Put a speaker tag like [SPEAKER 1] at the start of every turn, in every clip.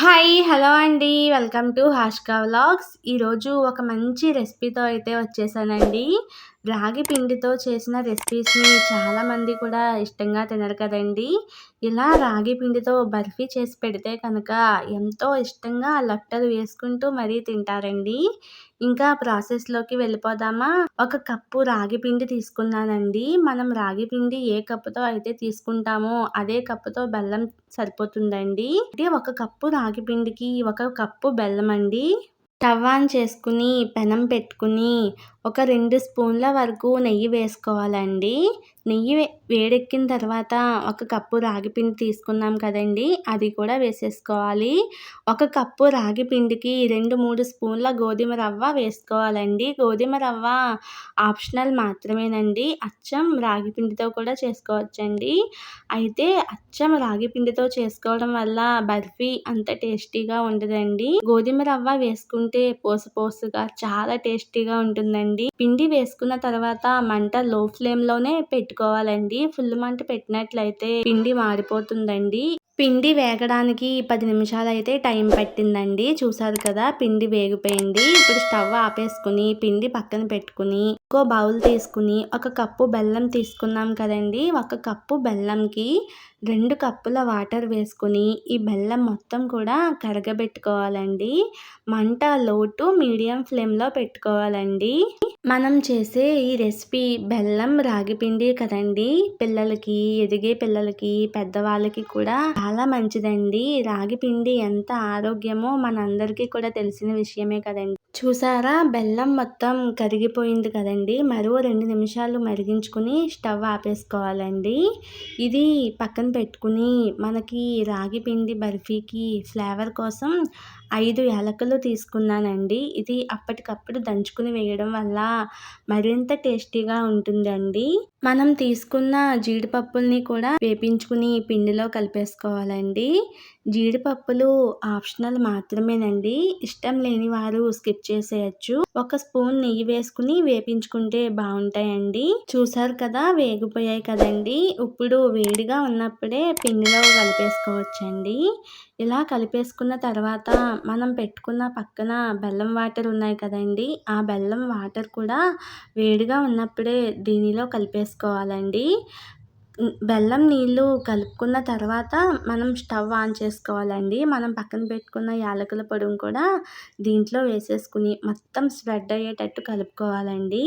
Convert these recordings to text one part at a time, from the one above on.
[SPEAKER 1] Hi hello అండి. Welcome to హాష్కా vlogs ఈరోజు ఒక మంచి రెసిపీతో అయితే వచ్చేసానండి. రాగి పిండితో చేసిన రెసిపీస్ని చాలామంది కూడా ఇష్టంగా తినరు కదండి. ఇలా రాగి పిండితో బర్ఫీ చేసి పెడితే కనుక ఎంతో ఇష్టంగా లట్టలు వేసుకుంటూ మరీ తింటారండి. ఇంకా ప్రాసెస్లోకి వెళ్ళిపోదామా? ఒక కప్పు రాగి పిండి తీసుకున్నానండి. మనం రాగి పిండి ఏ కప్పుతో అయితే తీసుకుంటామో అదే కప్పుతో బెల్లం సరిపోతుందండి. అంటే ఒక కప్పు రాగి పిండికి ఒక కప్పు బెల్లం అండి టవాన్ చేసుకుని పెనం పెట్టుకుని ఒక రెండు స్పూన్ల వరకు నెయ్యి వేసుకోవాలండి. నెయ్యి వేడెక్కిన తర్వాత ఒక కప్పు రాగి పిండి తీసుకున్నాం కదండి అది కూడా వేసేసుకోవాలి. ఒక కప్పు రాగి పిండికి రెండు మూడు స్పూన్ల గోధుమ రవ్వ వేసుకోవాలండి. గోధుమ రవ్వ ఆప్షనల్ మాత్రమేనండి. అచ్చం రాగి పిండితో కూడా చేసుకోవచ్చండి. అయితే అచ్చం రాగి పిండితో చేసుకోవడం వల్ల బర్ఫీ అంత టేస్టీగా ఉండదండి. గోధుమ రవ్వ వేసుకుంటే పోసు పోసుగా చాలా టేస్టీగా ఉంటుందండి. అండి పిండి వేసుకున్న తర్వాత మంట లో ఫ్లేమ్లోనే పెట్టుకోవాలండి. ఫుల్ మంట పెట్టినట్లయితే పిండి మాడిపోతుందండి. పిండి వేగడానికి పది నిమిషాలు అయితే టైం పట్టిందండి. చూసారు కదా పిండి వేగిపోయింది. ఇప్పుడు స్టవ్ ఆపేసుకుని పిండి పక్కన పెట్టుకుని ఇంకో బౌల్ తీసుకుని ఒక కప్పు బెల్లం తీసుకున్నాం కదండి. ఒక కప్పు బెల్లంకి రెండు కప్పుల వాటర్ వేసుకుని ఈ బెల్లం మొత్తం కూడా కరగబెట్టుకోవాలండి. మంట లోటు మీడియం ఫ్లేమ్లో పెట్టుకోవాలండి. మనం చేసే ఈ రెసిపీ బెల్లం రాగిపిండి కదండి. పిల్లలకి ఎదిగే పిల్లలకి పెద్దవాళ్ళకి కూడా చాలా మంచిదండి. రాగిపిండి ఎంత ఆరోగ్యమో మనందరికీ కూడా తెలిసిన విషయమే కదండి. చూసారా? బెల్లం మొత్తం కరిగిపోయింది కదండి. మరో రెండు నిమిషాలు మరిగించుకుని స్టవ్ ఆపేసుకోవాలండి. ఇది పక్కన పెట్టుకుని మనకి రాగి పిండి బర్ఫీకి ఫ్లేవర్ కోసం ఐదు యాలకులు తీసుకున్నానండి. ఇది అప్పటికప్పుడు దంచుకుని వేయడం వల్ల మరింత టేస్టీగా ఉంటుందండి. మనం తీసుకున్న జీడిపప్పుల్ని కూడా వేపించుకుని పిండిలో కలిపేసుకోవాలండి. జీడిపప్పులు ఆప్షనల్ మాత్రమేనండి. ఇష్టం లేని వారు స్కిప్ చేసేయచ్చు. ఒక స్పూన్ నెయ్యి వేసుకుని వేపించుకుంటే బాగుంటాయండి. చూసారు కదా వేగిపోయాయి కదండి. ఇప్పుడు వేడిగా ఉన్నప్పుడే పిండిలో కలిపేసుకోవచ్చండి. ఇలా కలిపేసుకున్న తర్వాత మనం పెట్టుకున్న పక్కన బెల్లం వాటర్ ఉన్నాయి కదండి. ఆ బెల్లం వాటర్ కూడా వేడిగా ఉన్నప్పుడే దీనిలో కలిపేసుకోవాలండి. బెల్లం నీళ్ళు కలుపుకున్న తర్వాత మనం స్టవ్ ఆన్ చేసుకోవాలండి. మనం పక్కన పెట్టుకున్న యాలకుల పొడిని కూడా దీంట్లో వేసేసుకుని మొత్తం స్ప్రెడ్ అయ్యేటట్టు కలుపుకోవాలండి.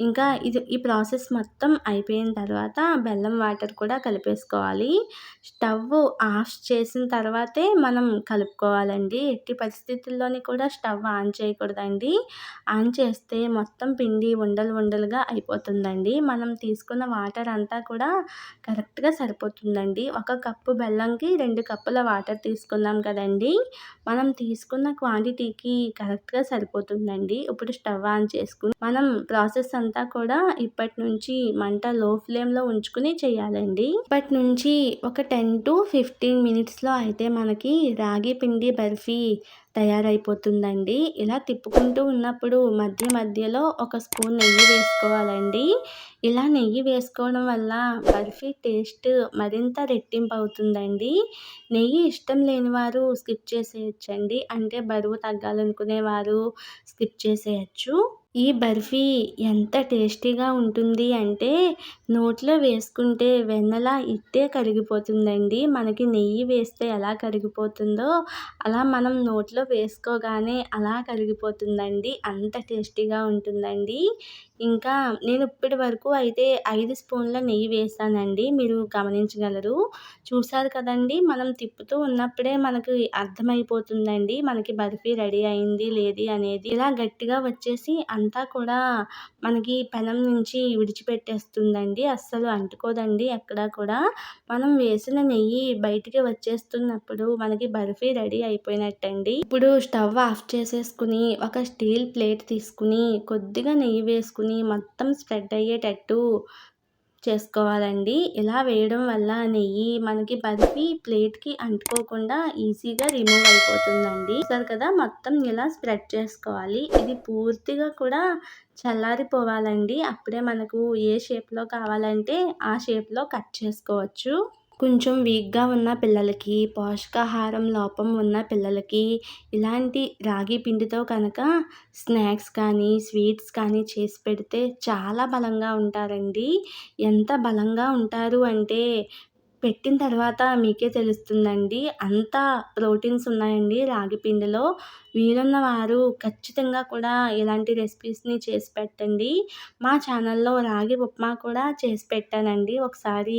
[SPEAKER 1] ఇంకా ఇది ఈ ప్రాసెస్ మొత్తం అయిపోయిన తర్వాత బెల్లం వాటర్ కూడా కలిపేసుకోవాలి. స్టవ్ ఆఫ్ చేసిన తర్వాతే మనం కలుపుకోవాలండి. ఎట్టి పరిస్థితుల్లోని కూడా స్టవ్ ఆన్ చేయకూడదండి. ఆన్ చేస్తే మొత్తం పిండి ఉండలు ఉండలుగా అయిపోతుందండి. మనం తీసుకున్న వాటర్ అంతా కూడా కరెక్ట్గా సరిపోతుందండి. ఒక కప్పు బెల్లంకి రెండు కప్పుల వాటర్ తీసుకున్నాం కదండి. మనం తీసుకున్న క్వాంటిటీకి కరెక్ట్గా సరిపోతుందండి. ఇప్పుడు స్టవ్ ఆన్ చేసుకుని మనం ప్రాసెస్ అంతా కూడా ఇప్పటి నుంచి మంట లో ఫ్లేమ్లో ఉంచుకుని చేయాలండి. ఇప్పటి నుంచి ఒక టెన్ టు ఫిఫ్టీన్ మినిట్స్లో అయితే మనకి రాగి పిండి బర్ఫీ తయారైపోతుందండి. ఇలా తిప్పుకుంటూ ఉన్నప్పుడు మధ్య మధ్యలో ఒక స్పూన్ నెయ్యి వేసుకోవాలండి. ఇలా నెయ్యి వేసుకోవడం వల్ల బర్ఫీ టేస్ట్ మరింత రెట్టింపు అవుతుందండి నెయ్యి ఇష్టం లేని వారు స్కిప్ చేసేయచ్చండి. అంటే బరువు తగ్గాలనుకునేవారు స్కిప్ చేసేయచ్చు. ఈ బర్ఫీ ఎంత టేస్టీగా ఉంటుంది అంటే నోట్లో వేసుకుంటే వెన్నలా ఇట్టే కరిగిపోతుందండి. మనకి నెయ్యి వేస్తే ఎలా కరిగిపోతుందో అలా మనం నోట్లో వేసుకోగానే అలా కరిగిపోతుందండి. అంత టేస్టీగా ఉంటుందండి. ఇంకా నేను ఇప్పటి వరకు అయితే ఐదు స్పూన్ల నెయ్యి వేసానండి. మీరు గమనించగలరు. చూసారు కదండి మనం తిప్పుతూ ఉన్నప్పుడే మనకి అర్థమైపోతుందండి. మనకి బర్ఫీ రెడీ అయింది లేది అనేది. ఇలా గట్టిగా వచ్చేసి అంతా కూడా మనకి పెనం నుంచి విడిచిపెట్టేస్తుందండి. అస్సలు అంటుకోదండి. ఎక్కడా కూడా మనం వేసిన నెయ్యి బయటికి వచ్చేస్తున్నప్పుడు మనకి బర్ఫీ రెడీ అయిపోయినట్టండి. ఇప్పుడు స్టవ్ ఆఫ్ చేసేసుకుని ఒక స్టీల్ ప్లేట్ తీసుకుని కొద్దిగా నెయ్యి వేసుకుని మొత్తం స్ప్రెడ్ అయ్యేటట్టు చేసుకోవాలండి. ఇలా వేయడం వల్ల నెయ్యి మనకి బర్ఫీ ప్లేట్కి అంటుకోకుండా ఈజీగా రిమూవ్ అయిపోతుందండి. సరే కదా మొత్తం ఇలా స్ప్రెడ్ చేసుకోవాలి. ఇది పూర్తిగా కూడా చల్లారిపోవాలండి. అప్పుడే మనకు ఏ షేప్లో కావాలంటే ఆ షేప్లో కట్ చేసుకోవచ్చు. కొంచెం వీక్గా ఉన్న పిల్లలకి పోషకాహారం లోపం ఉన్న పిల్లలకి ఇలాంటి రాగి పిండితో కనుక స్నాక్స్ కానీ స్వీట్స్ కానీ చేసి పెడితే చాలా బలంగా ఉంటారండి. ఎంత బలంగా ఉంటారు అంటే పెట్టిన తర్వాత మీకే తెలుస్తుందండి. అంత ప్రోటీన్స్ ఉన్నాయండి రాగి పిండిలో. వీలున్న వారు ఖచ్చితంగా కూడా ఇలాంటి రెసిపీస్ని చేసి పెట్టండి. మా ఛానల్లో రాగి ఉప్మా కూడా చేసి పెట్టానండి. ఒకసారి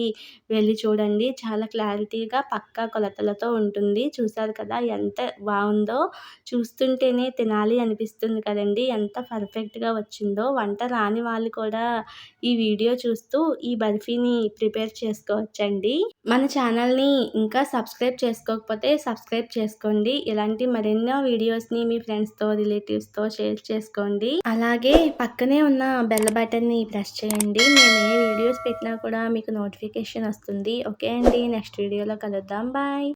[SPEAKER 1] వెళ్ళి చూడండి. చాలా క్లారిటీగా పక్కా కొలతలతో ఉంటుంది. చూసారు కదా ఎంత బాగుందో. చూస్తుంటేనే తినాలి అనిపిస్తుంది కదండి. ఎంత పర్ఫెక్ట్గా వచ్చిందో. వంట రాని వాళ్ళు కూడా ఈ వీడియో చూస్తూ ఈ బర్ఫీని ప్రిపేర్ చేసుకోవచ్చండి. మన ఛానల్ని ఇంకా సబ్స్క్రైబ్ చేసుకోకపోతే సబ్స్క్రైబ్ చేసుకోండి. ఇలాంటి మరెన్నో వీడియోస్ని మీ ఫ్రెండ్స్తో రిలేటివ్స్తో షేర్ చేసుకోండి. అలాగే పక్కనే ఉన్న బెల్ బటన్ని ప్రెస్ చేయండి. నేను ఏ వీడియోస్ పెట్టినా కూడా మీకు నోటిఫికేషన్ వస్తుంది. ఓకే అండి. నెక్స్ట్ వీడియోలో కలుద్దాం. బాయ్.